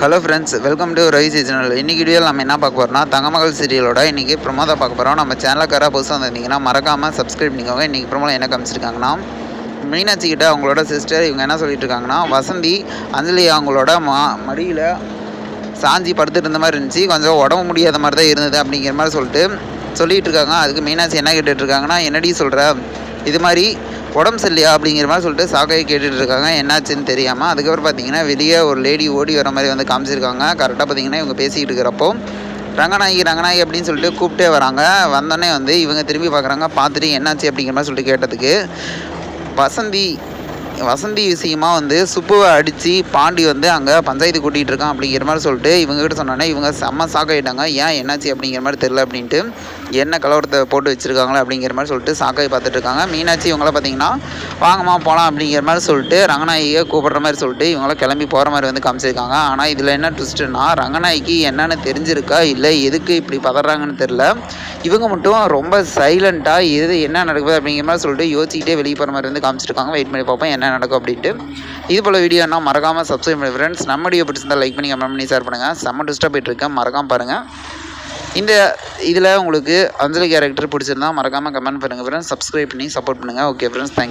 Hello friends welcome to Ravi seasonal இன்றைக்கி வீடியோவில் நம்ம என்ன பார்க்க போகிறோம்னா தங்கமகள் சீரியலோட இன்றைக்கி ப்ரொமோ தான் பார்க்க போகிறோம் நம்ம சேனலுக்காராக புதுசாக வந்திருந்தீங்கன்னா மறக்காமல் சப்ஸ்கிரைப் பண்ணிக்கோங்க. இன்றைக்கி ப்ரொமோ என்ன காமிச்சிருக்காங்கன்னா மீனாட்சி கிட்ட அவங்களோட சிஸ்டர் இவங்க என்ன சொல்லிட்டு இருக்காங்கன்னா வசந்தி அஞ்சலி அவங்களோட மா மடியில் சாஞ்சி படுத்துட்டு இருந்த மாதிரி இருந்துச்சு. கொஞ்சம் உடம்பு முடியாத மாதிரி தான் இருந்தது அப்படிங்கிற மாதிரி சொல்லிட்டு சொல்லிகிட்டு இருக்காங்க. அதுக்கு மீனாட்சி என்ன கேட்டுட்ருக்காங்கன்னா என்னடி சொல்கிற இது மாதிரி உடம்பு சரியில்லையா அப்படிங்கிற மாதிரி சொல்லிட்டு சாக்கையை கேட்டுட்டு இருக்காங்க. என்னாச்சுன்னு தெரியாமல் அதுக்கப்புறம் பார்த்தீங்கன்னா வெளியே ஒரு லேடி ஓடி வர மாதிரி வந்து காமிச்சிருக்காங்க. கரெக்டாக பார்த்தீங்கன்னா இவங்க பேசிக்கிட்டு இருக்கிறப்போ ரங்கநாயகி ரங்கநாயகி அப்படின்னு சொல்லிட்டு கூப்பிட்டே வராங்க. வந்தோடனே வந்து இவங்க திரும்பி பார்க்குறாங்க பார்த்துட்டு என்னாச்சு அப்படிங்கிற மாதிரி சொல்லிட்டு கேட்டதுக்கு வசந்தி வசந்தி விஷயமா வந்து சுப்புவை அடித்து பாண்டி வந்து அங்கே பஞ்சாயத்து கூட்டிகிட்டு இருக்கான் அப்படிங்கிற மாதிரி சொல்லிட்டு இவங்ககிட்ட சொன்னோன்னே இவங்க செம்ம சாக்காயிட்டாங்க ஏன் என்னாச்சு அப்படிங்கிற மாதிரி தெரில அப்படின்ட்டு என்ன கலவரத்தை போட்டு வச்சுருக்காங்களே அப்படிங்கிற மாதிரி சொல்லிட்டு சாக்காய் பார்த்துட்டு இருக்காங்க. மீனாட்சி இவங்கள பார்த்தீங்கன்னா வாங்கம்மா போகலாம் அப்படிங்கிற மாதிரி சொல்லிட்டு ரங்கநாயகியை கூப்பிடுற மாதிரி சொல்லிட்டு இவங்களாம் கிளம்பி போகிற மாதிரி வந்து காமிச்சிருக்காங்க. ஆனால் இதில் என்ன ட்விஸ்ட்டுன்னா ரங்கநாயகி என்னென்னு தெரிஞ்சிருக்கா? இல்லை எதுக்கு இப்படி பதறாங்கன்னு தெரில இவங்க மட்டும் ரொம்ப சைலண்ட்டாக எது என்ன நடக்குது அப்படிங்கிற மாதிரி சொல்லிட்டு யோசிச்சுக்கிட்டே வெளியே போகிற மாதிரி வந்து காமிச்சிருக்காங்க வெயிட் பண்ணி பார்ப்போம் என்ன நடக்கும் அப்படின்ட்டு. இது போல் வீடியோனா மறக்காமல் சப்ஸ்கிரைப் பண்ணி ஃப்ரெண்ட்ஸ் நம்ம வீடியோ பிடிச்சிருந்தா லைக் பண்ணி கமெண்ட் பண்ணி ஷேர் பண்ணுங்கள் செம்ம டிஸ்டர்ப் போயிட்டுருக்கேன் மறக்காமல் பாருங்கள் இந்த இதில் உங்களுக்கு அஞ்சலி கேரக்டர் பிடிச்சிருந்தா மறக்காமல் கமெண்ட் பண்ணுங்கள் ஃப்ரெண்ட்ஸ் சப்ஸ்கிரைப் பண்ணி சப்போர்ட் பண்ணுங்கள் ஓகே ஃப்ரெண்ட்ஸ் தேங்க்யூ